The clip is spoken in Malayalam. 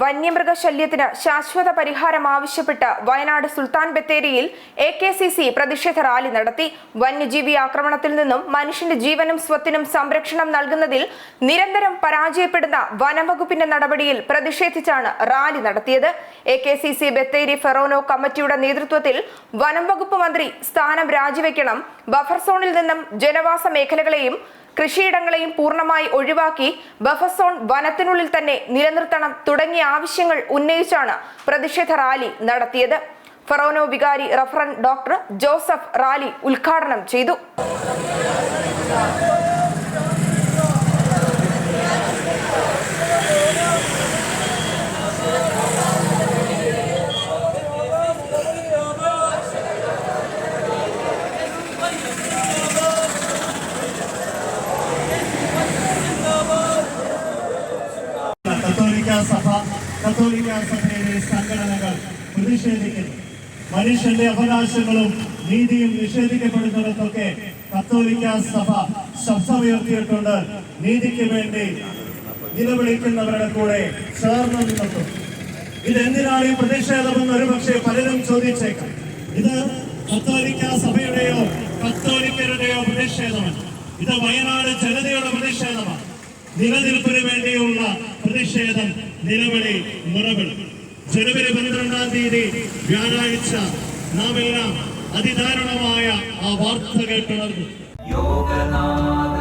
വന്യമൃഗശല്യത്തിന് ശാശ്വത പരിഹാരം ആവശ്യപ്പെട്ട് വയനാട് സുൽത്താൻ ബത്തേരിയിൽ എ കെ സി സി പ്രതിഷേധ റാലി നടത്തി. വന്യജീവി ആക്രമണത്തിൽ നിന്നും മനുഷ്യന്റെ ജീവനും സ്വത്തിനും സംരക്ഷണം നൽകുന്നതിൽ നിരന്തരം പരാജയപ്പെടുന്ന വനംവകുപ്പിന്റെ നടപടിയിൽ പ്രതിഷേധിച്ചാണ് റാലി നടത്തിയത്. A K C C Bathery ഫെറോനോ കമ്മിറ്റിയുടെ നേതൃത്വത്തിൽ വനം വകുപ്പ് മന്ത്രി സ്ഥാനം രാജിവെക്കണം. ബഫർ സോണിൽ നിന്നും ജനവാസ മേഖലകളെയും കൃഷിയിടങ്ങളെയും പൂർണമായി ഒഴിവാക്കി ബഫർ സോൺ വനത്തിനുള്ളിൽ തന്നെ നിലനിർത്തണം തുടങ്ങിയ ആവശ്യങ്ങൾ ഉന്നയിച്ചാണ് പ്രതിഷേധ റാലി നടത്തിയത്. ഫറോനോ വികാരി റഫറൻ ഡോക്ടർ ജോസഫ് റാലി ഉദ്ഘാടനം ചെയ്തു. സഭ കത്തോലിക്ക സഭയിലെ സംഘടനകൾ പ്രതിഷേധിക്കുന്നു. മനുഷ്യന്റെ അവകാശങ്ങളും നീതിയും നിഷേധിക്കപ്പെടുന്നിടത്തൊക്കെ കത്തോലിക്ക സഭ ശബ്ദമുയർത്തിയിട്ടുണ്ട് നീതിക്ക് വേണ്ടി നിലവിളിക്കുന്നവരുടെ കൂടെ ചേർന്ന് നിന്നു ഇതെന്തിനാണ് ഈ പ്രതിഷേധമെന്ന് ഒരുപക്ഷെ പലരും ചോദിച്ചേക്കാം. ഇത് കത്തോലിക്ക സഭയുടെയോ കത്തോലിക്കരുടെയോ പ്രതിഷേധമല്ല ഇത് വയനാട് ജനതയുടെ പ്രതിഷേധമാണ്. നിലനിൽപ്പിന് വേണ്ടിയുള്ള പ്രതിഷേധം നിലവിളി മുറവിളി ജനുവരി പന്ത്രണ്ടാം തീയതി വ്യാഴാഴ്ച നാം എല്ലാം അതിദാരുണമായ ആ വാർത്ത കേട്ടുണർന്നു യോഗനാഥൻ